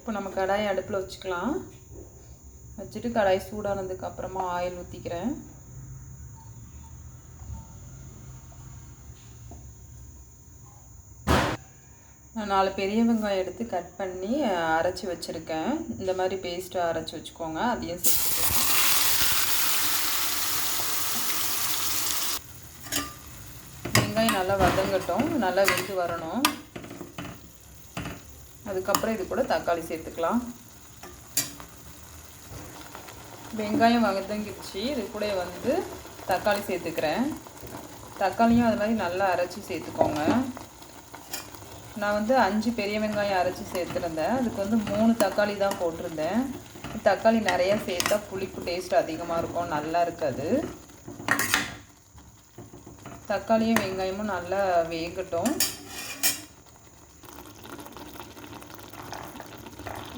இப்போ நம்ம கடாயை அடுப்பில் வச்சுக்கலாம். வச்சுட்டு கடாய் சூடானதுக்கு அப்புறமா ஆயில் ஊற்றிக்கிறேன் நான் நாலு பெரிய வெங்காயம் எடுத்து கட் பண்ணி அரைச்சி வச்சுருக்கேன். இந்த மாதிரி பேஸ்ட்டாக அரைச்சி வச்சுக்கோங்க. அதையும் சேர்த்துக்கலாம். வெங்காயம் நல்லா வதங்கட்டும். நல்லா வெந்து வரணும். அதுக்கப்புறம் இது கூட தக்காளி சேர்த்துக்கலாம். வெங்காயம் வதங்கிடுச்சு. இது கூட வந்து தக்காளி சேர்த்துக்கிறேன். தக்காளியும் அது மாதிரி நல்லா அரைச்சி சேர்த்துக்கோங்க. நான் வந்து அஞ்சு பெரிய வெங்காயம் அரைச்சி சேர்த்துருந்தேன். அதுக்கு வந்து மூணு தக்காளி தான் போட்டிருந்தேன். தக்காளி நிறையா சேர்த்தா புளிப்பு டேஸ்ட் அதிகமாக இருக்கும். நல்லா இருக்காது. தக்காளியும் வெங்காயமும் நல்லா வேகட்டும்.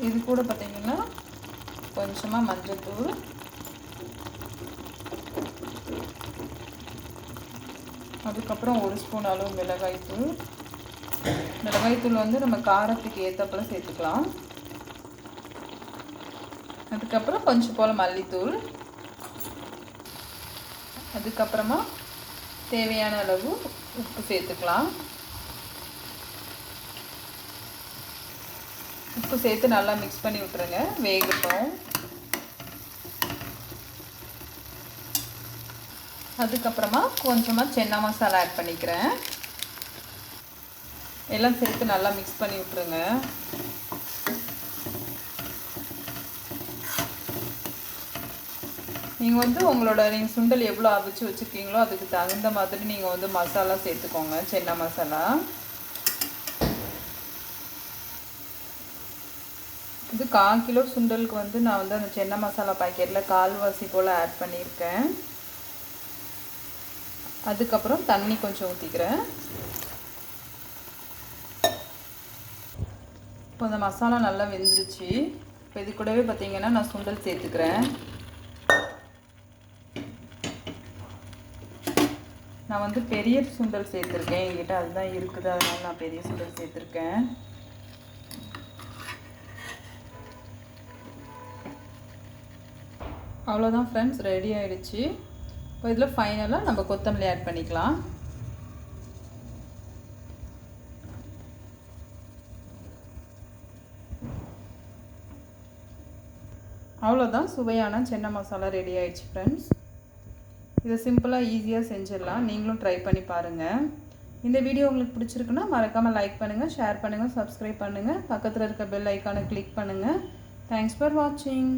இது கூட பார்த்திங்கன்னா கொஞ்சமாக மஞ்சத்தூள். அதுக்கப்புறம் ஒரு ஸ்பூன் அளவு மிளகாய்த்தூள். மிளகாய்த்தூள் வந்து நம்ம காரத்துக்கு ஏற்றப்பல சேர்த்துக்கலாம். அதுக்கப்புறம் கொஞ்சம் போல் மல்லித்தூள். அதுக்கப்புறமா தேவையான அளவு உப்பு சேர்த்துக்கலாம். உப்பு சேர்த்து நல்லா மிக்ஸ் பண்ணி விட்ருங்க வேகட்டும். அதுக்கப்புறமா கொஞ்சமாக சென்னா மசாலா ஆட் பண்ணிக்கிறேன். எல்லாம் சேர்த்து நல்லா மிக்ஸ் பண்ணி விட்ருங்க நீங்கள் வந்து உங்களோட நீங்கள் சுண்டல் எவ்வளோ அவிச்சு வச்சுருக்கீங்களோ அதுக்கு தகுந்த மாதிரி நீங்கள் வந்து மசாலா சேர்த்துக்கோங்க சென்னா மசாலா. இது கால் கிலோ சுண்டலுக்கு வந்து நான் வந்து அந்த சென்னை மசாலா பாக்கெட்டில் கால்வாசி போல் ஆட் பண்ணியிருக்கேன். அதுக்கப்புறம் தண்ணி கொஞ்சம் ஊற்றிக்கிறேன் இப்போ அந்த மசாலா நல்லா வெந்துருச்சு. இப்போ இது கூடவே பார்த்தீங்கன்னா நான் சுண்டல் சேர்த்துக்கிறேன். நான் வந்து பெரிய சுண்டல் சேர்த்துருக்கேன். என்கிட்ட அதுதான் இருக்குது. அதனால நான் பெரிய சுண்டல் சேர்த்துருக்கேன். அவ்வளோதான் ஃப்ரெண்ட்ஸ் ரெடி ஆகிடுச்சு இப்போ இதில் ஃபைனலாக நம்ம கொத்தமல்லி ஆட் பண்ணிக்கலாம். அவ்வளோதான் சுவையான சென்னை மசாலா ரெடி ஆயிடுச்சு ஃப்ரெண்ட்ஸ் இதை சிம்பிளாக ஈஸியாக செஞ்சிடலாம். நீங்களும் ட்ரை பண்ணி பாருங்கள் இந்த வீடியோ உங்களுக்கு பிடிச்சிருக்குன்னா மறக்காமல் லைக் பண்ணுங்கள் ஷேர் பண்ணுங்கள் சப்ஸ்கிரைப் பண்ணுங்கள் பக்கத்தில் இருக்க பெல் ஐக்கானை கிளிக் பண்ணுங்கள் தேங்க்ஸ் ஃபார் வாட்சிங்